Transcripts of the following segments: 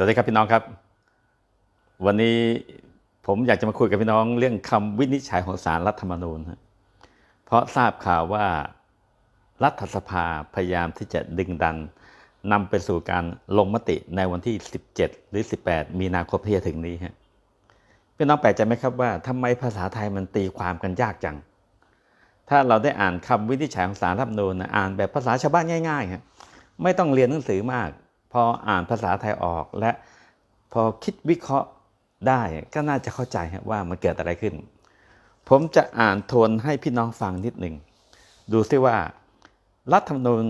สวัสดีครับพี่น้องครับ วันนี้ผมอยากจะมาคุยกับพี่น้องเรื่องคำวินิจฉัยของศาลรัฐธรรมนูญเพราะทราบข่าวว่ารัฐสภาพยายามที่จะดึงดันนำไปสู่การลงมติในวันที่ 17 หรือ 18 มีนาคมที่จะถึงนี้ฮะพี่น้องแปลกใจไหมครับว่าทำไมภาษาไทยมันตีความกันยากจัง ถ้าเราได้อ่านคำวินิจฉัยของศาลรัฐธรรมนูญนอ่านแบบภาษาชาวบ้านง่ายๆครับไม่ต้องเรียนหนังสือมาก พออ่านภาษาไทยออกและพอคิดวิเคราะห์ได้ก็น่าจะเข้าใจว่ามันเกิดอะไรขึ้น ผมจะอ่านทวนให้พี่น้องฟังนิดหนึ่ง ดูซิว่า รัฐธรรมนูญ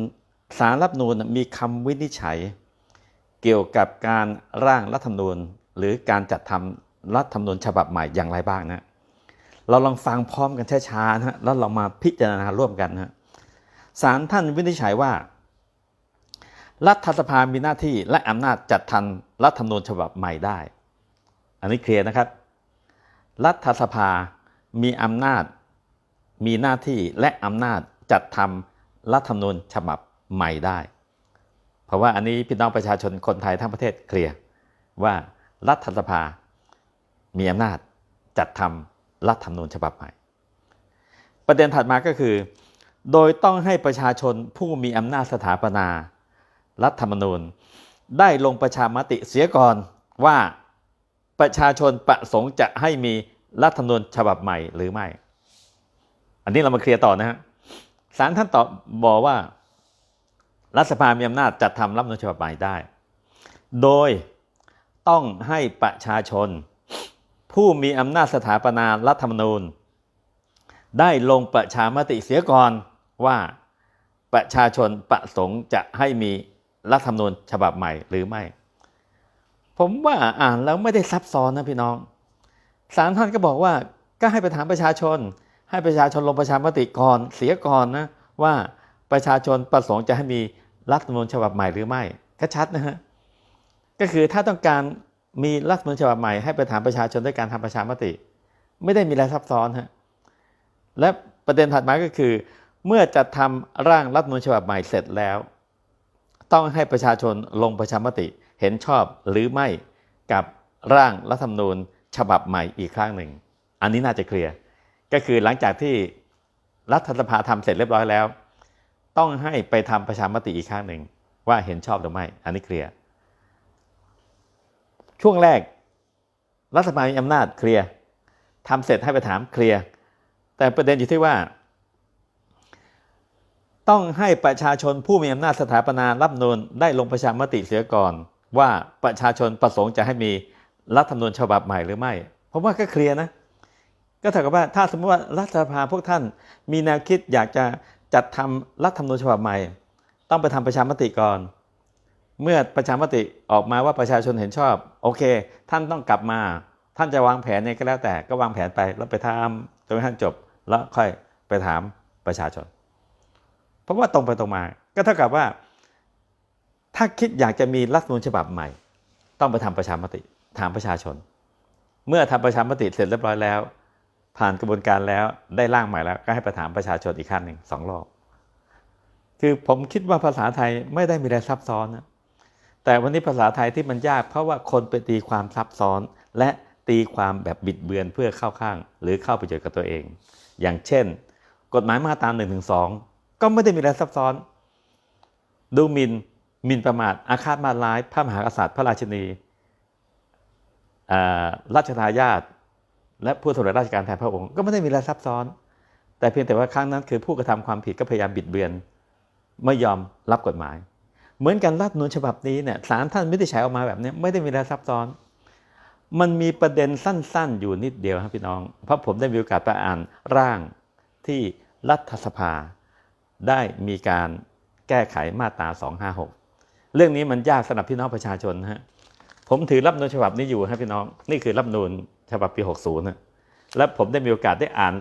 สารรัฐธรรมนูญมีคำวินิจฉัย เกี่ยวกับการร่างรัฐธรรมนูญหรือการจัดทำรัฐธรรมนูญฉบับใหม่อย่างไรบ้างนะเราลองฟังพร้อมกันช้าๆนะแล้วเรามาพิจารณาร่วมกันนะฮะศาลท่านวินิจฉัยว่า รัฐสภามีหน้าที่และอำนาจจัดทำรัฐธรรมนูญฉบับใหม่ได้ อันนี้เคลียร์นะครับ รัฐสภามีอำนาจ มีหน้าที่และอำนาจจัดทำรัฐธรรมนูญฉบับใหม่ได้ เพราะว่าอันนี้พี่น้องประชาชนคนไทยทั้งประเทศเคลียร์ว่ารัฐสภา มีอำนาจจัดทำรัฐธรรมนูญฉบับใหม่ ประเด็นถัดมาก็คือ โดยต้องให้ประชาชนผู้มีอำนาจสถาปนา รัฐธรรมนูญ ได้ลงประชามติเสียก่อนว่าประชาชนประสงค์จะให้มีรัฐธรรมนูญฉบับใหม่หรือไม่ อันนี้เรามาเคลียร์ต่อนะฮะศาลท่านตอบบอกว่า รัฐสภามีอำนาจจัดทำรัฐธรรมนูญฉบับใหม่ได้ โดยต้องให้ประชาชน ผู้มีอำนาจสถาปนารัฐธรรมนูญ ได้ลงประชามติเสียก่อนว่าประชาชนประสงค์จะให้มี รัฐธรรมนูญฉบับใหม่หรือไม่ ผมว่าอ่านแล้วไม่ได้ซับซ้อนนะพี่น้องศาลท่านก็บอกว่าก็ให้ไปถามประชาชน ให้ประชาชนลงประชามติก่อนเสียก่อนนะว่าประชาชนประสงค์จะให้มีรัฐธรรมนูญฉบับใหม่หรือไม่ก็ชัดนะฮะก็คือถ้าต้องการมีรัฐธรรมนูญฉบับใหม่ให้ไปถามประชาชนด้วยการทำประชามติ ไม่ได้มีอะไรซับซ้อนฮะและประเด็นถัดมาก็คือ เมื่อจัดทำร่างรัฐธรรมนูญฉบับใหม่เสร็จแล้ว ต้องให้ประชาชนลงประชามติเห็นชอบหรือไม่กับร่างรัฐธรรมนูญฉบับใหม่อีกครั้งหนึ่ง อันนี้น่าจะเคลียร์ ก็คือหลังจากที่รัฐสภาทำเสร็จเรียบร้อยแล้ว ต้องให้ไปทำประชามติอีกครั้งหนึ่งว่าเห็นชอบหรือไม่ อันนี้เคลียร์ ช่วงแรก รัฐสภามีอำนาจเคลียร์ทำเสร็จให้ไปถามเคลียร์ แต่ประเด็นอยู่ที่ว่า ต้องให้ประชาชนผู้มีอำนาจสถาปนารับนูนได้ลงประชามติเสียก่อน ว่าประชาชนประสงค์จะให้มีรัฐธรรมนูญฉบับใหม่หรือไม่ผมว่าก็เคลียร์นะ ก็เท่ากับว่าถ้าสมมติว่ารัฐสภาพวกท่านมีแนวคิดอยากจะจัดทำรัฐธรรมนูญฉบับใหม่ ต้องไปทำประชามติก่อน เมื่อประชามติออกมาว่าประชาชนเห็นชอบ โอเค ท่านต้องกลับมา ท่านจะวางแผนเนี่ยก็แล้วแต่ก็วางแผนไปแล้วไปทำจนกระทั่งจบ แล้วค่อยไปถามประชาชน เพราะว่าตรงไปตรงมา ก็เท่ากับว่า ถ้าคิดอยากจะมีรัฐมนูญฉบับใหม่ ต้องไปทำประชามติถามประชาชน เมื่อทำประชามติเสร็จเรียบร้อยแล้ว ผ่านกระบวนการแล้วได้ร่างใหม่แล้ว ก็ให้ไปถามประชาชนอีกขั้นหนึ่งสองรอบคือผมคิดว่าภาษาไทยไม่ได้มีอะไรซับซ้อนนะแต่วันนี้ภาษาไทยที่มันยาก เพราะว่าคนไปตีความซับซ้อน และตีความแบบบิดเบือนเพื่อเข้าข้าง หรือเข้าประโยชน์กับตัวเอง อย่างเช่น กฎหมายมาตราหนึ่งถึงสอง ก็ไม่ได้มีอะไรซับซ้อน ดูหมินหมินประมาทอาฆาตมาร้ายพระมหากษัตริย์พระราชินีรัชทายาทและผู้สำเร็จราชการแทนพระองค์ก็ไม่ได้มีอะไรซับซ้อน แต่เพียงแต่ว่าครั้งนั้นคือผู้กระทำความผิดก็พยายามบิดเบือนไม่ยอมรับกฎหมาย เหมือนกันรัฐนูญฉบับนี้เนี่ยศาลท่านไม่ได้ใช้ออกมาแบบนี้ไม่ได้มีอะไรซับซ้อน มันมีประเด็นสั้นๆ อยู่นิดเดียวครับพี่น้อง เพราะผมได้มีโอกาสไปอ่านร่างที่รัฐสภา ได้มีการแก้ไขมาตรา 256 เรื่องนี้มันยากสำหรับพี่น้องประชาชนฮะผมถือรับนูญฉบับนี้อยู่ครับพี่น้องนี่คือรับนูญฉบับปี 60นะและผมได้มีโอกาสได้อ่าน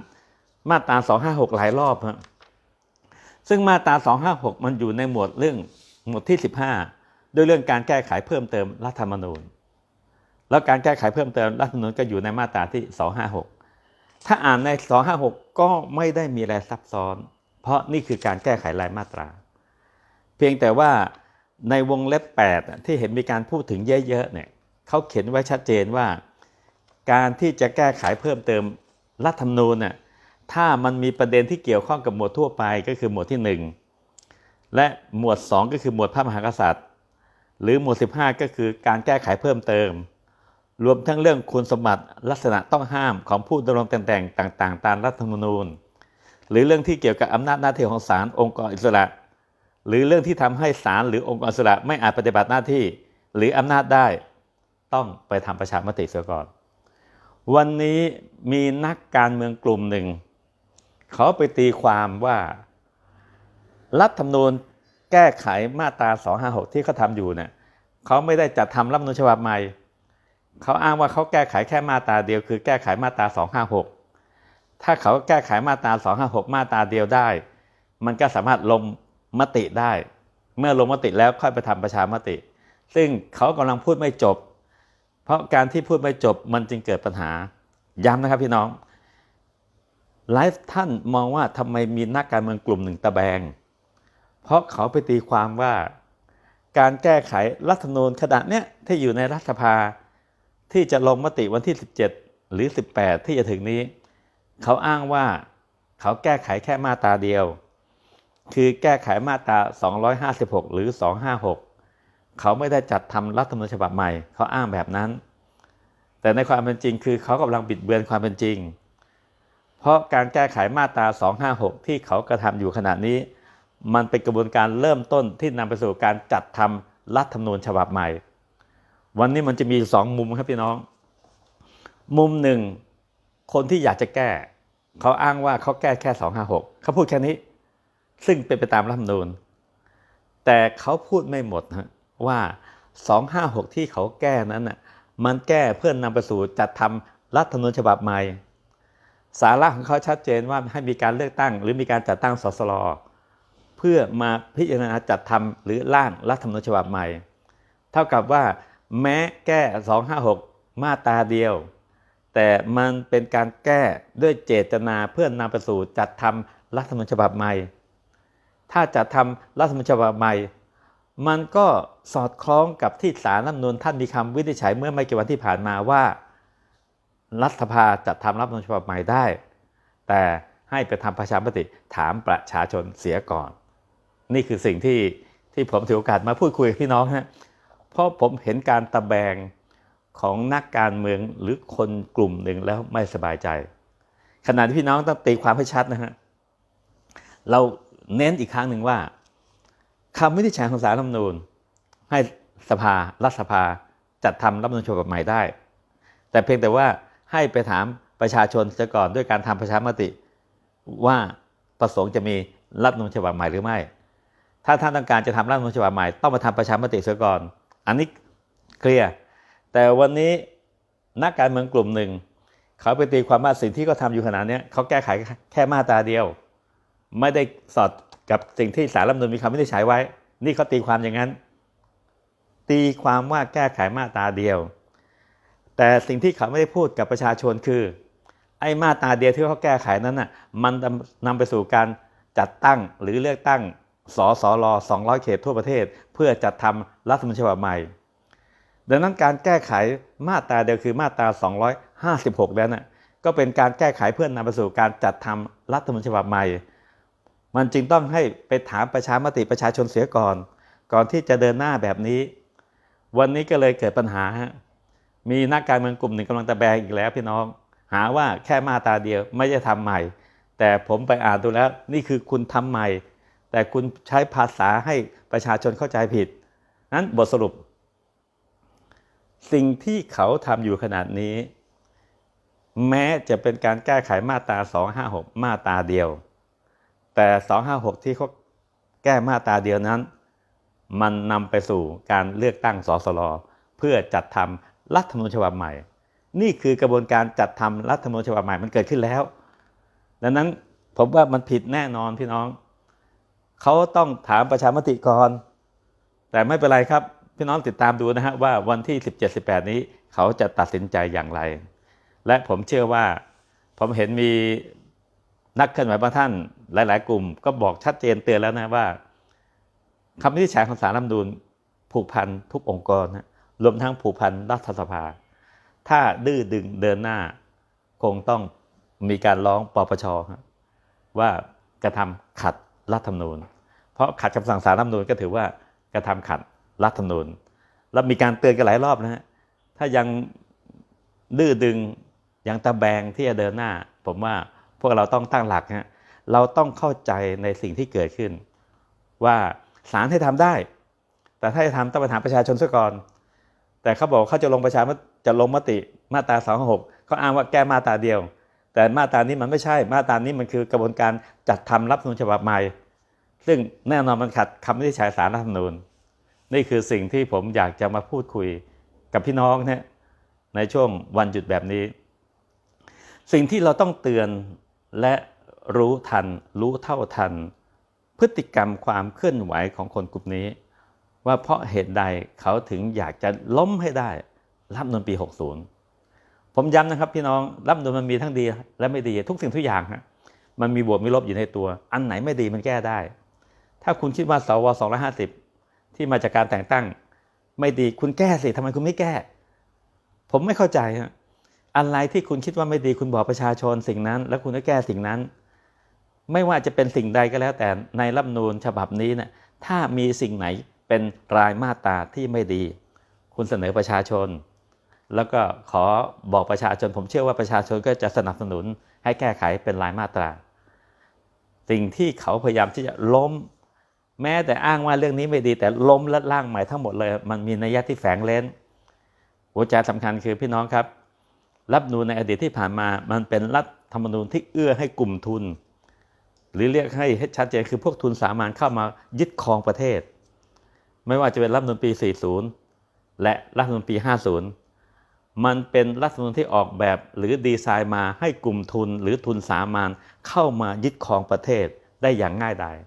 มาตรา 256 หลายรอบฮะซึ่งมาตรา 256 มันอยู่ในหมวดเรื่องหมวดที่ 15 ด้วยเรื่องการแก้ไขเพิ่มเติมรัฐธรรมนูญ แล้วการแก้ไขเพิ่มเติมรัฐธรรมนูญก็อยู่ในมาตราที่ 256 ถ้าอ่านใน 256 ก็ไม่ได้มีอะไรซับซ้อน เพราะนี่คือการแก้ไขรายมาตรา เพียงแต่ว่าในวงเล็บ 8 ที่เห็นมีการพูดถึงเยอะๆเนี่ยเขาเขียนไว้ชัดเจนว่า การที่จะแก้ไขเพิ่มเติมรัฐธรรมนูญน่ะถ้ามันมีประเด็นที่เกี่ยวข้องกับหมวดทั่วไปก็คือหมวดที่ 1 และหมวด 2 ก็คือหมวดพระมหากษัตริย์ หรือหมวด 15 ก็คือการแก้ไขเพิ่มเติม รวมทั้งเรื่องคุณสมบัติลักษณะต้องห้ามของผู้ดำรงตำแหน่งต่าง ๆ ตามรัฐธรรมนูญ หรือเรื่องที่เกี่ยวกับอำนาจหน้าที่ของศาลองค์กรอิสระ หรือเรื่องที่ทำให้ศาลหรือองค์กรอิสระไม่อาจปฏิบัติหน้าที่ หรืออำนาจได้ ต้องไปทำประชามติเสียก่อน วันนี้มีนักการเมืองกลุ่มหนึ่งเขาไปตีความว่า รัฐธรรมนูญแก้ไขมาตรา 256 ที่เขาทำอยู่เนี่ยเขาไม่ได้จัดทำรัฐธรรมนูญฉบับใหม่เขาอ้างว่าเขาแก้ไขแค่มาตราเดียวคือแก้ไขมาตรา 256 ถ้าเขาแก้ไขมาตรา 256 มาตราเดียวได้ มันก็สามารถลงมติได้ เมื่อลงมติแล้วค่อยไปทำประชามติ ซึ่งเขากำลังพูดไม่จบ เพราะการที่พูดไม่จบมันจึงเกิดปัญหา ย้ำนะครับพี่น้องไลฟ์ท่านมองว่าทำไมมีนักการเมืองกลุ่มหนึ่งตะแบง เพราะเขาไปตีความว่า การแก้ไขรัฐธรรมนูญขณะเนี้ยที่อยู่ในรัฐสภาที่จะลงมติวันที่ 17 หรือ 18 ที่จะถึงนี้ เขาอ้างว่าเขาแก้ไขแค่มาตราเดียว คือแก้ไขมาตรา 256 หรือ 256 เขาไม่ได้จัดทำรัฐธรรมนูญฉบับใหม่ เขาอ้างแบบนั้น แต่ในความเป็นจริงคือเขากำลังบิดเบือนความเป็นจริง เพราะการแก้ไขมาตรา 256 ที่เขากระทำอยู่ขณะนี้ มันเป็นกระบวนการเริ่มต้นที่นำไปสู่การจัดทำรัฐธรรมนูญฉบับใหม่ วันนี้มันจะมีสองมุมครับพี่น้อง มุมหนึ่ง คนที่อยากจะแก้ เขาอ้างว่าเขาแก้แค่256เขาพูดแค่นี้ ซึ่งเป็นไปตามรัฐธรรมนูญแต่เขาพูดไม่หมดฮะว่า256ที่เขาแก้นั้นน่ะมันแก้เพื่อนนำไปสู่จัดทำรัฐธรรมนูญฉบับใหม่ สาระของเขาชัดเจนว่าให้มีการเลือกตั้ง หรือมีการจัดตั้งสสรเพื่อมาพิจารณาจัดทำหรือร่างรัฐธรรมนูญฉบับใหม่ เท่ากับว่าแม้แก้ 256 มาตราเดียว แต่มันเป็นการแก้ด้วยเจตนาเพื่อนนำไปสู่จัดทำรัฐธรรมนูญฉบับใหม่ ถ้าจัดทำรัฐธรรมนูญฉบับใหม่ มันก็สอดคล้องกับที่สารรัฐมนูญท่านมีคำวินิจฉัยเมื่อไม่กี่วันที่ผ่านมาว่า รัฐสภาจัดทำรัฐธรรมนูญฉบับใหม่ได้ แต่ให้ไปทำประชามติถามประชาชนเสียก่อน นี่คือสิ่งที่ที่ผมถือโอกาสมาพูดคุยกับพี่น้องฮะเพราะผมเห็นการตะแบง ของนักการเมืองหรือคนกลุ่มหนึ่งแล้วไม่สบายใจ ขณะที่พี่น้องต้องตีความให้ชัดนะฮะเราเน้นอีกครั้งหนึ่งว่าคำวินิจฉัยของสารรัฐมนูญ ให้สภารัฐสภาจัดทำรัฐมนูญฉบับใหม่ได้ แต่เพียงแต่ว่าให้ไปถามประชาชนเสียก่อนด้วยการทำประชามติ ว่าประสงค์จะมีรัฐมนูญฉบับใหม่หรือไม่ ถ้าท่านต้องการจะทำรัฐมนูญฉบับใหม่ต้องมาทำประชามติเสียก่อน อันนี้เคลียร์ แต่วันนี้นักการเมืองกลุ่มหนึ่ง เขาไปตีความว่าสิ่งที่เขาทำอยู่ขณะนี้เขาแก้ไขแค่มาตราเดียว ไม่ได้สอดกับสิ่งที่สารรัฐมนูญมีคำวินิจฉัยไว้ นี่เขาตีความอย่างนั้น ตีความว่าแก้ไขมาตราเดียว แต่สิ่งที่เขาไม่ได้พูดกับประชาชนคือ ไอ้มาตราเดียวที่เขาแก้ไขนั้นน่ะมันนำไปสู่การจัดตั้งหรือเลือกตั้งสสร200 เขตทั่วประเทศ เพื่อจัดทำรัฐธรรมนูญฉบับใหม่ ดังนั้นการแก้ไขมาตราเดียวคือมาตรา 256 แล้วน่ะก็เป็นการแก้ไขเพื่อนำไปสู่การจัดทำรัฐธรรมนูญฉบับใหม่ มันจึงต้องให้ไปถามประชามติประชาชนเสียก่อน ก่อนที่จะเดินหน้าแบบนี้ วันนี้ก็เลยเกิดปัญหาฮะมีนักการเมืองกลุ่มหนึ่งกำลังตะแบงอีกแล้วพี่น้อง หาว่าแค่มาตราเดียวไม่ได้ทำใหม่ แต่ผมไปอ่านดูแล้วนี่คือคุณทำใหม่ แต่คุณใช้ภาษาให้ประชาชนเข้าใจผิด นั้นบทสรุป สิ่งที่เขาทำอยู่ขนาดนี้ แม้จะเป็นการแก้ไขมาตรา 256 มาตราเดียว แต่ 256 ที่เขาแก้มาตราเดียวนั้น มันนำไปสู่การเลือกตั้งสสรเพื่อจัดทำรัฐธรรมนูญฉบับใหม่ นี่คือกระบวนการจัดทำรัฐธรรมนูญฉบับใหม่มันเกิดขึ้นแล้ว ดังนั้นผมว่ามันผิดแน่นอนพี่น้อง เขาต้องถามประชามติก่อน แต่ไม่เป็นไรครับ พี่น้องติดตามดูนะฮะว่าวันที่ 17-18 นี้เขาจะตัดสินใจอย่างไร และผมเชื่อว่าผมเห็นมีนักเคลื่อนไหวบางท่านหลาย ๆ กลุ่ม ก็บอกชัดเจนเตือนแล้วนะว่าคำวินิจฉัยของสารรัฐมนูญผูกพันทุกองค์กรนะรวมทั้งผูกพันรัฐสภา ถ้าดื้อดึงเดินหน้า คงต้องมีการร้องปปชว่ากระทำขัดรัฐธรรมนูญ เพราะขัดคำสั่งศาลรัฐธรรมนูญก็ถือว่ากระทำขัด รัฐธรรมนูญแล้วมีการเตือนกันหลายรอบนะฮะถ้ายังดื้อดึงยังตะแบงที่จะเดินหน้า ผมว่าพวกเราต้องตั้งหลักฮะเราต้องเข้าใจในสิ่งที่เกิดขึ้น ว่าศาลให้ทำได้ แต่ถ้าจะทำต้องไปถามประชาชนซะก่อน แต่เขาบอกเขาจะลงประชามติจะลงมติมาตราสองหกเขาอ้างว่าแก้มาตราเดียว แต่มาตรานี้มันไม่ใช่ มาตรานี้มันคือกระบวนการจัดทำรับนูญฉบับใหม่ ซึ่งแน่นอนมันขัดคำวินิจฉัยสารรัฐธรรมนูญ นี่คือสิ่งที่ผมอยากจะมาพูดคุยกับพี่น้องเนี่ยในช่วงวันหยุดแบบนี้ สิ่งที่เราต้องเตือนและรู้ทัน รู้เท่าทัน พฤติกรรมความเคลื่อนไหวของคนกลุ่มนี้ ว่าเพราะเหตุใดเขาถึงอยากจะล้มให้ได้รัฐธรรมนูลปี 60 ผมย้ำนะครับพี่น้องรัฐธรรมนูลมันมีทั้งดีและไม่ดีทุกสิ่งทุกอย่างฮะมันมีบวกมีลบอยู่ในตัว อันไหนไม่ดีมันแก้ได้ ถ้าคุณคิดว่าสว250 ที่มาจากการแต่งตั้ง ไม่ดีคุณแก้สิทำไมคุณไม่แก้ ผมไม่เข้าใจฮะอะไรที่คุณคิดว่าไม่ดีคุณบอกประชาชนสิ่งนั้น แล้วคุณก็แก้สิ่งนั้น ไม่ว่าจะเป็นสิ่งใดก็แล้ว แต่ในรัฐมนูญฉบับนี้เนะถ้ามีสิ่งไหนเป็นรายมาตราที่ไม่ดี คุณเสนอประชาชน แล้วก็ขอบอกประชาชน ผมเชื่อว่าประชาชนก็จะสนับสนุนให้แก้ไขเป็นรายมาตรา สิ่งที่เขาพยายามที่จะล้ม แม้แต่อ้างว่าเรื่องนี้ไม่ดีแต่ล้มและร่างใหม่ทั้งหมดเลย มันมีนัยยะที่แฝงเล้นหัวใจสำคัญคือพี่น้องครับ รัฐธรรมนูในอดีตที่ผ่านมา มันเป็นรัฐธรรมนูญที่เอื้อให้กลุ่มทุน หรือเรียกให้ชัดเจนคือพวกทุนสามัญเข้ามายึดครองประเทศ ไม่ว่าจะเป็นรัฐนูญปี 40 และรัฐนูญปี 50 มันเป็นรัฐธรรมนูญที่ออกแบบหรือดีไซน์มาให้กลุ่มทุนหรือทุนสามัญเข้ามายึดครองประเทศได้อย่างง่ายดาย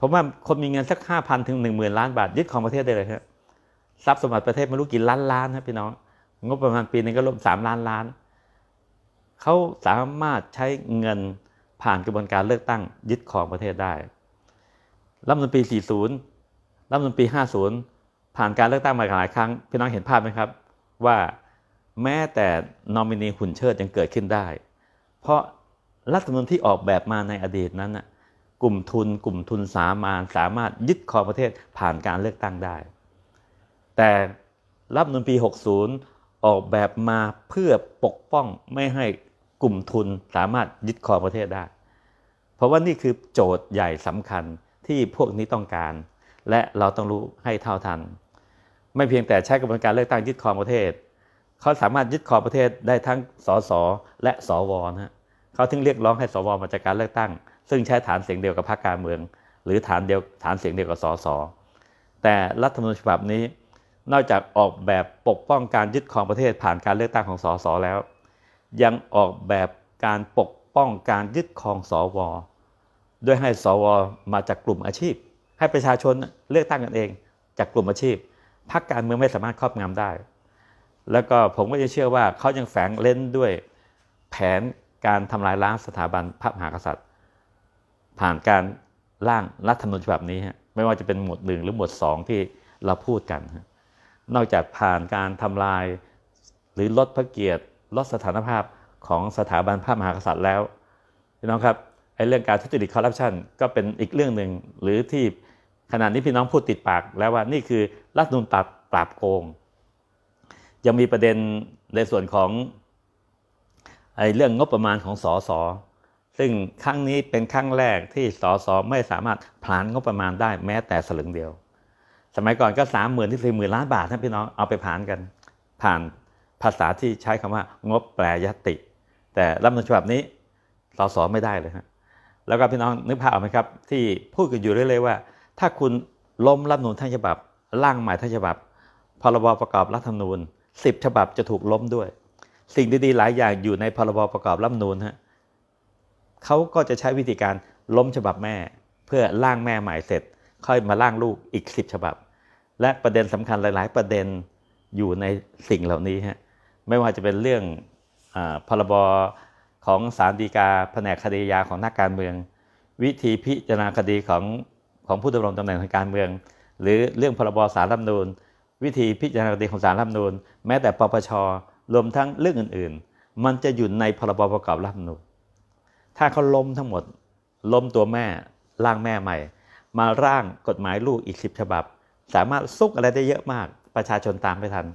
ผมว่าคนมีเงินสักห้าพันถึงหนึ่งหมื่นล้านบาทยึดครองประเทศได้เลยครับทรัพย์สมบัติประเทศไม่รู้กี่ล้านล้านนะพี่น้อง งบประมาณปีหนึงก็ล่มสามล้านล้าน เขาสามารถใช้เงินผ่านกระบวนการเลือกตั้งยึดครองประเทศได้รัฐมนูญปี40รัฐธรรมนูญปี50 ผ่านการเลือกตั้งมาหลายครั้ง พี่น้องเห็นภาพไหมครับ ว่าแม้แต่นอมินีหุ่นเชิดยังเกิดขึ้นได้ เพราะรัฐมนูญที่ออกแบบมาในอดีตนั้นน่ะ กลุ่มทุน กลุ่มทุนสามานสามารถยึดครองประเทศผ่านการเลือกตั้งได้ แต่รัฐธรรมนูญปี 60 ออกแบบมาเพื่อปกป้องไม่ให้กลุ่มทุนสามารถยึดครองประเทศได้ เพราะว่านี่คือโจทย์ใหญ่สำคัญที่พวกนี้ต้องการ และเราต้องรู้ให้เท่าทัน ไม่เพียงแต่ใช้กระบวนการเลือกตั้งยึดครองประเทศ เขาสามารถยึดครองประเทศได้ทั้งสสและสวนะฮะเขาถึงเรียกร้องให้สวมาจากการเลือกตั้ง ซึ่งใช้ฐานเสียงเดียวกับพรรคการเมือง หรือฐานเดียวฐานเสียงเดียวกับสสแต่รัฐธรรมนูญฉบับนี้ นอกจากออกแบบปกป้องการยึดครองประเทศผ่านการเลือกตั้งของสสแล้ว ยังออกแบบการปกป้องการยึดครองสวด้วยให้สวมาจากกลุ่มอาชีพ ให้ประชาชนเลือกตั้งกันเอง จากกลุ่มอาชีพพรรคการเมืองไม่สามารถครอบงำได้ แล้วก็ผมก็จะเชื่อว่าเขายังแฝงเล่นด้วยแผนการทำลายล้างสถาบันพระมหากษัตริย์ ผ่านการร่างรัฐธรรมนูญฉบับนี้ฮะไม่ว่าจะเป็นหมวดหนึ่งหรือหมวดสองที่เราพูดกัน นอกจากผ่านการทำลาย หรือลดพระเกียรติ ลดสถานภาพของสถาบันพระมหากษัตริย์แล้วพี่น้องครับไอ้เรื่องการทุจริตคอร์รัปชันก็เป็นอีกเรื่องหนึ่งหรือที่ขณะนี้พี่น้องพูดติดปากแล้วว่านี่คือรัฐธรรมนูญปราบปราบโกง ยังมีประเด็นในส่วนของไอ้เรื่องงบประมาณของสส ซึ่งครั้งนี้เป็นครั้งแรกที่สสไม่สามารถผลานงบประมาณได้แม้แต่สลึงเดียว สมัยก่อนก็สามหมื่นที่สี่หมื่นล้านบาทท่านพี่น้องเอาไปผ่านกัน ผ่านภาษาที่ใช้คำว่างบแปรยติ แต่รัฐมนูญฉบับนี้สสไม่ได้เลยฮะแล้วก็พี่น้องนึกภาพออกไหมครับ ที่พูดกันอยู่เรื่อยๆว่า ถ้าคุณล้มรัฐมนูญทั้งฉบับร่างใหม่ทั้งฉบับพรบประกอบรัฐธรรมนูญสิบฉบับจะถูกล้มด้วย สิ่งดีๆหลายอย่างอยู่ในพรบประกอบรัฐธรรมนูญฮะ เขาก็จะใช้วิธีการล้มฉบับแม่ เพื่อร่างแม่ใหม่เสร็จ ค่อยมาร่างลูกอีกสิบฉบับ และประเด็นสำคัญหลาย ๆ ประเด็นอยู่ในสิ่งเหล่านี้ฮะไม่ว่าจะเป็นเรื่องอพรบของศาลฎีกาแผนกคดียาของนักการเมือง วิธีพิจารณาคดีของของผู้ดำรงตำแหน่งทางการเมือง หรือเรื่องพรบสารรัฐมนูญวิธีพิจารณาคดีของสารรัฐมนูญแม้แต่ปปชรวมทั้งเรื่องอื่น ๆ มันจะอยู่ในพรบประกอบรัฐมนูญ ถ้าเขาล้มทั้งหมดล้มตัวแม่ร่างแม่ใหม่ มาร่างกฎหมายลูกอีกสิบฉบับ สามารถซุกอะไรได้เยอะมาก ประชาชนตามไม่ทัน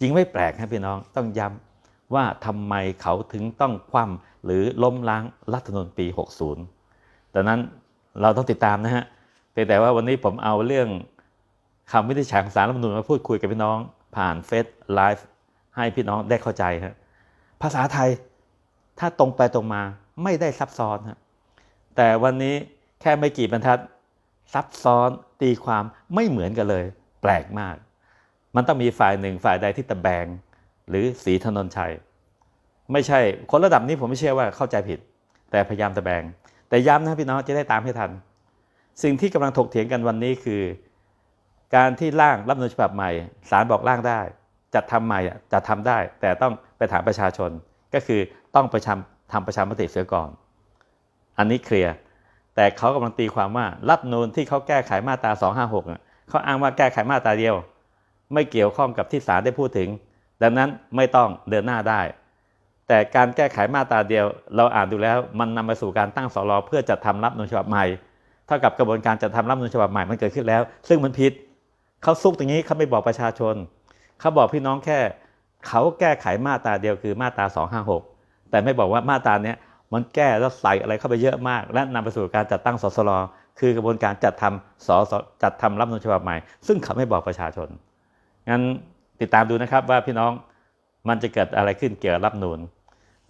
จริงไม่แปลกครับพี่น้องต้องย้ำว่าทำไมเขาถึงต้องคว่ำหรือล้มล้างรัฐธรรมนูญปี 60ดังนั้นเราต้องติดตามนะฮะเพียงแต่ว่าวันนี้ผมเอาเรื่องคำวินิจฉัยของสารรัฐธรรมนูญมาพูดคุยกับพี่น้อง ผ่านเฟซไลฟ์ให้พี่น้องได้เข้าใจฮะภาษาไทยถ้าตรงไปตรงมา ไม่ได้ซับซ้อนฮะแต่วันนี้แค่ไม่กี่บรรทัด ซับซ้อนตีความไม่เหมือนกันเลย แปลกมาก มันต้องมีฝ่ายหนึ่งฝ่ายใดที่ตะแบง หรือสีถนนชัย ไม่ใช่คนระดับนี้ผมไม่เชื่อว่าเข้าใจผิด แต่พยายามตะแบง แต่ย้ำนะพี่น้องจะได้ตามให้ทัน สิ่งที่กำลังถกเถียงกันวันนี้คือ การที่ร่างรัฐธรรมนูญฉบับใหม่ศาลบอกร่างได้จัดทำใหม่อะจัดทำได้ แต่ต้องไปถามประชาชนก็คือต้องประชา ทำประชามติเสียก่อน อันนี้เคลียร์แต่เขากำลังตีความว่ารัฐนูญที่เขาแก้ไขมาตรา 256เขาอ้างว่าแก้ไขมาตราเดียว ไม่เกี่ยวข้องกับที่ศาลได้พูดถึง ดังนั้นไม่ต้องเดินหน้าได้ แต่การแก้ไขมาตราเดียว เราอ่านดูแล้วมันนำไปสู่การตั้งสรเพื่อจัดทำรัฐนูญฉบับใหม่เท่ากับกระบวนการจัดทำรัฐนูญฉบับใหม่มันเกิดขึ้นแล้ว ซึ่งมันผิดเขาซุกตรงนี้เขาไม่บอกประชาชนเขาบอกพี่น้องแค่เขาแก้ไขมาตราเดียวคือมาตรา 256 แต่ไม่บอกว่ามาตราเนี้ยมันแก้แล้วใส่อะไรเข้าไปเยอะมาก และนำไปสู่การจัดตั้งสสรคือกระบวนการจัดทำสสจัดทำรัฐธรรมนูญฉบับใหม่ ซึ่งเขาไม่บอกประชาชน งั้นติดตามดูนะครับว่าพี่น้องมันจะเกิดอะไรขึ้นเกี่ยวกับรัฐธรรมนูญ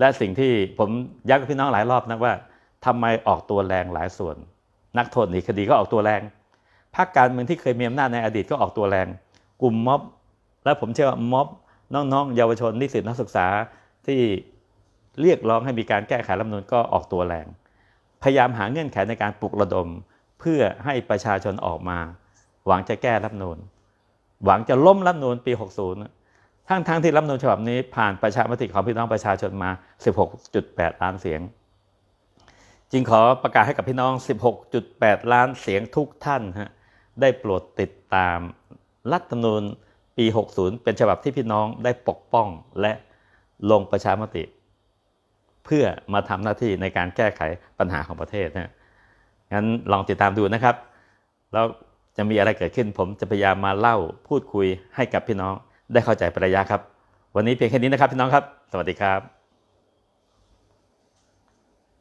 และสิ่งที่ผมย้ำกับพี่น้องหลายรอบนะว่าทำไมออกตัวแรงหลายส่วน นักโทษหนีคดีก็ออกตัวแรงพรรคการเมืองที่เคยมีอำนาจในอดีตก็ออกตัวแรง กลุ่มม็อบ และผมเชื่อว่าม็อบน้องๆ เยาวชนนิสิตนักศึกษาที่ เรียกร้องให้มีการแก้ไขรัฐมนูญก็ออกตัวแรง พยายามหาเงื่อนไขในการปลุกระดม เพื่อให้ประชาชนออกมา หวังจะแก้รัฐมนูญหวังจะล้มรัฐมนูญปี 60 ทั้งทั้งที่รัฐมนูญฉบับนี้ผ่านประชามติของพี่น้องประชาชนมา 16.8 ล้านเสียง จึงขอประกาศให้กับพี่น้อง 16.8 ล้านเสียงทุกท่านฮะได้โปรดติดตามรัฐธรรมนูญปี 60 เป็นฉบับที่พี่น้องได้ปกป้องและลงประชามติ เพื่อมาทำหน้าที่ในการแก้ไขปัญหาของประเทศนะงั้นลองติดตามดูนะครับ แล้วจะมีอะไรเกิดขึ้น ผมจะพยายามมาเล่าพูดคุยให้กับพี่น้องได้เข้าใจประยะครับ วันนี้เพียงแค่นี้นะครับพี่น้องครับ สวัสดีครับ